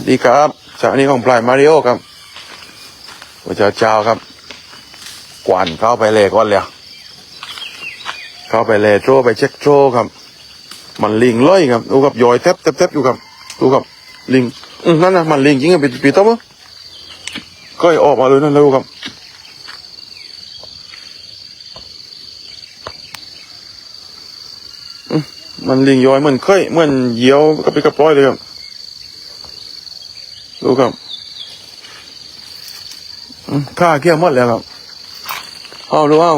วัสดีครับจากนี้ของปลายมาริโอครับวันเจ้าเจ้าครับ กวนเข้าไปเลยก่อนเลยเข้าไปเลยโทรไปเช็คโทรครับ มันลิงเลอยครับดูครับยอยแทบแทบแทบอยู่ครับดูครับลิงนั่นนะมันลิงจริงครับปีปีต้อมก็ออกมาเลยนั่นแล้วครับมันลิงย้อยเหมือนเคยเหมือนเยียวก็ไปกระปร้อยเลยครับ ดูครับข้าเกี้ยวหมดแล้วครับเอาดูเอา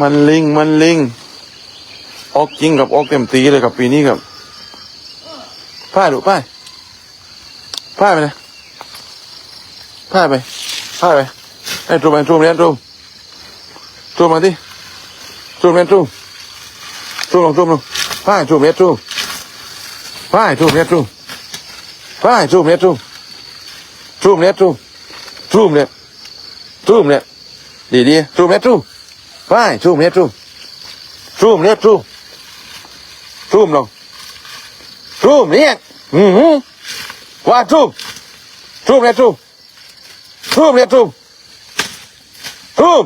มันลิง มันลิง ออกจริงกับออกเต็มตีเลยครับปีนี้ครับพ่ายดูพ่ายพ่ายไปเลยพ่ายไปพ่ายไปไอ้ตรูมไอ้ตรูมเรียนตรูมตรูมมาดิตรูมเรียนตรูม ตรูมลงตรูมลงพ่ายตรูมเรียนตรูมพ่ายตรูมเรียนตรูมพ่ายตรูมเรียนตรูมตรูมเรียนตรูมตรูมเรียนตรูมเรียดีดีตรูมเรียนตรูมพ่ายตรูมเรียนตรูมตรูมเรียนตรูมตรูมลงตรูมเรียอือหือว่าตรูมตรูมเรียนตรูมทูบเนี่ยทูบทูบ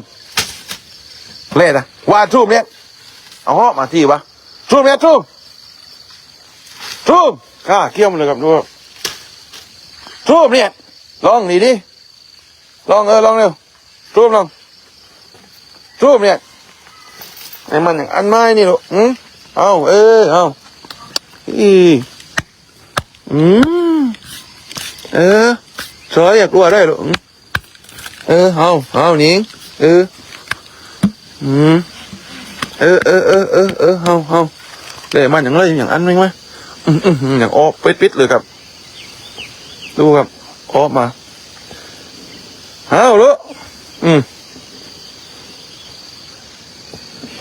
เล่นะว่าทูบเนี่ย เอาเหาะมาที่วะทูบเนี่ยทูบทูบข้าเกี่ยวมันเลยครับดูครับทูบเนี่ยลองนี่ดิลองเออลองเร็วทูบลองทูบเนี่ยไอ้มันอย่างอันไม้นี่ลูกอืมเอาเออเอาอีอืมเออเฉยอยากกลัวได้ลูกอืมเออเอาเอาหนิงเอออืม เออเออเออเออเออเอาเอาเดี๋ยวมันอย่างไรอย่างอันไหมไหมอย่างออปิดปิดเลยครับ ดูครับออมาเอาลูกอืม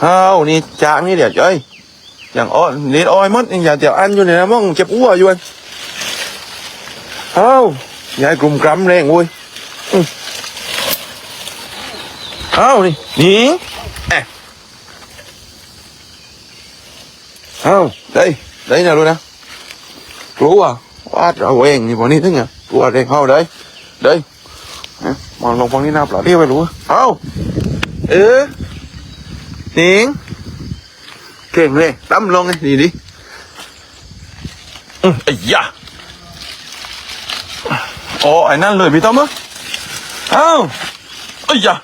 เอานี่จางนี่เดี๋ยวจ้อยอย่างอ้อนี่อ้อยมดอย่าเดี๋ยวอันอยู่ในน้ำมองเจ็บอ้วอยู่อันเอายายกลุ่มกรำแรงเว้ยเอานี่นี่ เอ้าวได้ได้นะรู้นะกลัวว่าเอาเองนี่บอนี้ทั้งอะกลัวเด็กเข้าได้ได้มองลงฟังนี่น่าเปล่าเรียกไปรู้เอ้าเออหนิงเก่งเลยตั้มลงไงดีดีอือไอ้ยะโอ้ไอ้นั่นเลยพี่ต้อมมั้งอ้าวไอ้ยะ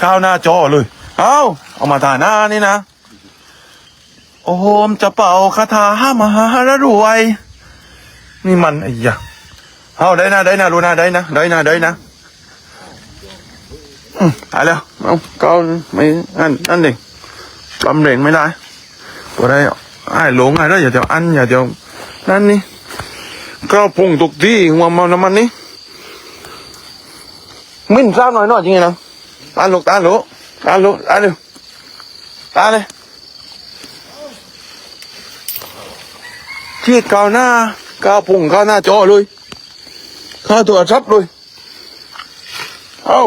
ข้าวหน้าจอเลยเอ้า เอามาถ่าหน้านี่นะ โอมจะเป่าคาถาห้ามหารรวย นี่มันไอ้ยะเอาได้นะได้นะรู้นะได้นะได้นะได้นะอืมตายแล้วเอาก็ไม่อันอันเด็กลำเร่งไม่ได้ตัวได้ไอ้หลงไอ้ได้อย่าเดียวอันอย่าเดียวนั่นนี่ก้าวพุ่งตกที่หัวมันน้ำมันนี่มิ้นซ้ำหน่อยหน่อยจริงๆนะตาลูกตาลูกตาลูกตาลยชีดก้าวหน้าก้าวปุ่งก้าวหน้าจอเลยข้าตัวชับเลยเอา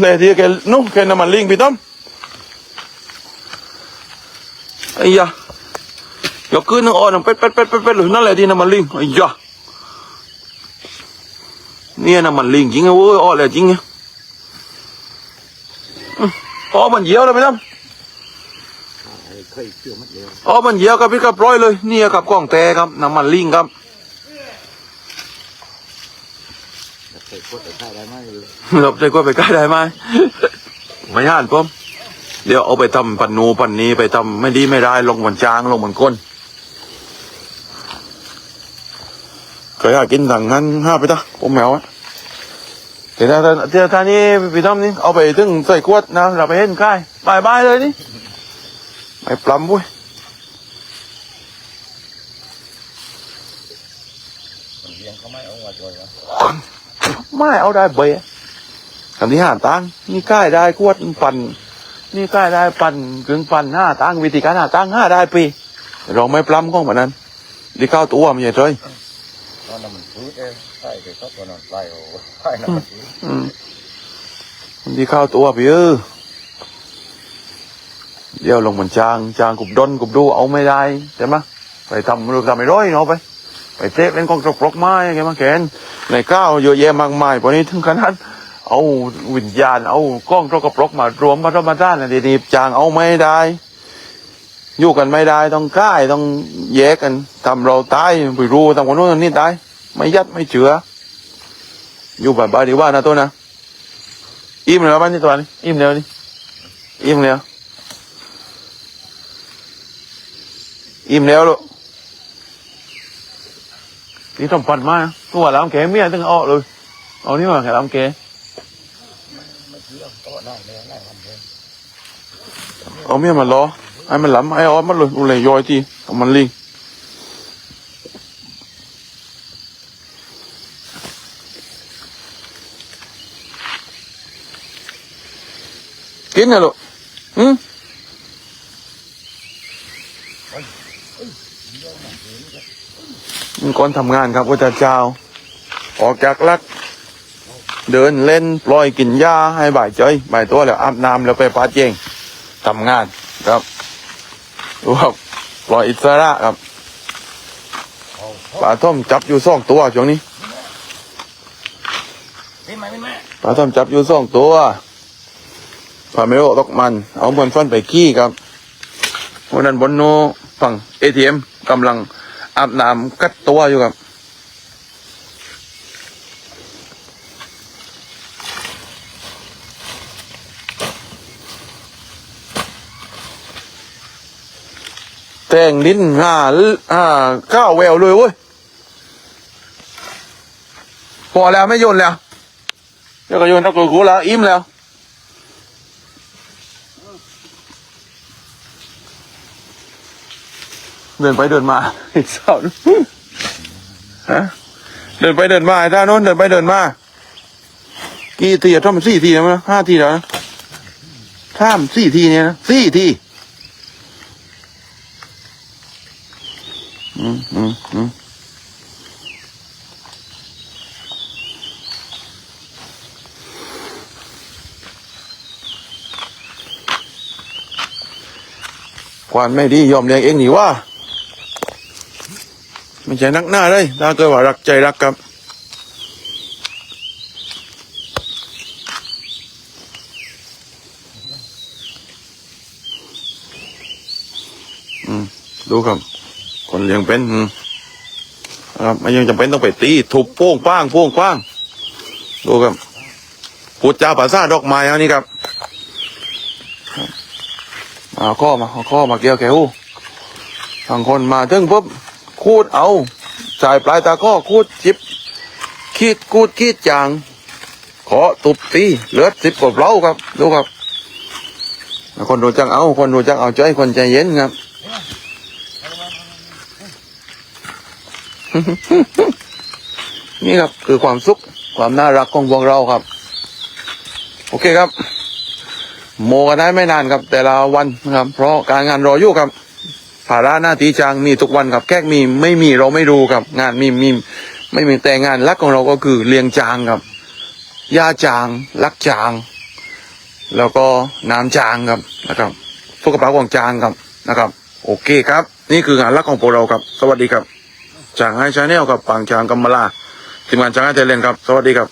แต่ที่แกนู้แกน้ำมันลิงพี่ต้อมไอ้ยะยกขึ้นนึง อ่อนเป็ดเป็ดเป็ดเป็ดเป็ดเลยนั่นแหละที่น้ำมันลิงไอ้ยะเนี่ยนะมันลิงจริงอะเว้ยอ้อเลยจริงอะอื้ออ้อมันเหยียวเลยไหมล่ะอ้อมันเหยียวกับพี่กับร้อยเลย เนี่ยกับกล้องแต่ครับน้ำมันลิงครับหลบใจก็ไปใกล้ได้ไหมไม่ย่านผมเดี๋ยวเอาไปทำปันนูปันนี้ไปทำไม่ดีไม่ได้ลงบนจางลงบนก้นเคยอยากกินถังนั้นห้าไปตะผมแมวอะ เดี๋ยวท่านเดี๋ยวท่านนี่พี่ต้อมนี่เอาไปถึงใส่ขวดนะเราไปเห็นใกล้บายบายเลยนี่ไม่ปล้ำบุ้ยไม่เอาได้เบยคำที่ห้าตังนี่ใกล้ได้ขวดปั่นนี่ใกล้ได้ปั่นกึ่งปั่นห้าตังวิธีการห้าตังห้าได้ปีเราไม่ปล้ำก้องแบบนั้นดีเข้าตัวมันใหญ่เลย nó nằm suốt đấy phải cái tóc của nó phải phải nó อืมมันที่ข้าวตัวพี่เออเดี๋ยวลงเหมันจางจางกุบดนกุบดูเอาไม่ได้ใช่ไหมไปทำรูปทำไม่ร้อยเนาะไปไปเตะเล่นกองตกปลอกไม้ไงมาแกนในก้าวเยอะแยะมากมายพอนี้ถึงขนาดเอาวิญญาณเอากล้องตกปลอกมารวมมาทำมาด้านดีดีๆจางเอาไม่ได้อยู่กันไม่ได้ต้องกล้ายต้องแยกกันทำเราตายไปรู้ทำคนโน้นคนนี้ตาย ไม่ยัดไม่เชืออยู่แบบบาดีว่านะตัวนะอิ่มแล้วบ้านนี่ตัวนี้อิ่มแล้วนี่อิ่มแล้วอิ่มแล้วลูกนี่ต้องปัดมาตัวลาแกเมียต้องเอาเลยเอานี่มาแกลามแกเอาเมียมาล้อไอ้มันหลำไอ้ออดมันเลยดูเลยย่อยทีเอามันลิง กินนะลูกอืมนก่อนทำงานครับพระเจ้า ออกจากลัก เดินเล่นปล่อยกินหญ้าให้บ่ายเจยบ่ายตัวแล้วอาบน้ำแล้วไปปาเจงทำงานครับดูครับปล่อยอิสระครับปลาท่อมจับอยู่สองตัวช่วงนี้เป็นไหมเป็นไหมปลาท่อมจับอยู่สองตัว พาเมโรตกมัน เอาเหมือนฟันไปขี้ครับวันนั้นบนโนฝั่งเอทีเอ็มกำลังอาบน้ำกัดตัวอยู่ครับแต่งลิ้นห่าห่าข้าวแววเลยเว้ยพอแล้วไม่โยนแล้วเดี๋ยวก็โยนตะกรุกูแล้วอิ่มแล้ว เดินไปเดินมาอีกสาวนึงฮะเดินไปเดินมาไอ้ท่าโน้นเดินไปเดินมากี่ทีอะท่อมสี่ทีนะมั้ยห้าทีแล้วนะท่ามสี่ทีเนี่ยนะสี่ทีอืมอืมอืม ควานไม่ดียอมเลี้ยงเองนี่ว่าไม่ใช่นักหน้าเลยถ้าเกิดว่ารักใจรักครับอืมดูครับ คนเลี้ยงเป็นนะครับไม่ยังจำเป็นต้องไปตีทุบโป้งป้างโป้งป้าง ดูครับพูดจาภาษาดอกไม้อันนี้ครับ เอาข้อมาเอาข้อมาเกี่ยวแขวบางคนมาถึงปุ๊บคูดเอาสายปลายตาข้อคูดจิบคีดคูดคีดจาง ขอตุบตีเลือดสิบกว่าเล้าครับ ดูครับ คนรู้จักเอา คนรู้จักเอาใจคนใจเย็นครับนี่ครับคือความสุขความน่ารักของพวกเราครับ โอเคครับ โมกันได้ไม่นานครับ แต่ละวันนะครับ เพราะการงานรออยู่ครับภาระหน้าที่จางมีทุกวันครับแค่มีไม่มีเราไม่รู้ครับ งานมีมีไม่มีแต่งานลักของเราก็คือเลี้ยงจางครับย่าจางลักจาง แล้วก็น้ำจางครับนะครับพวกกระเป๋าของจางครับนะครับ โอเคครับ นี่คืองานลักของพวกเราครับ สวัสดีครับจางไฮชาแนลกับปางจางกัมมาลาทีมงานจางไฮไทยแลนครับ สวัสดีครับ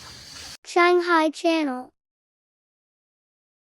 Shanghai Channel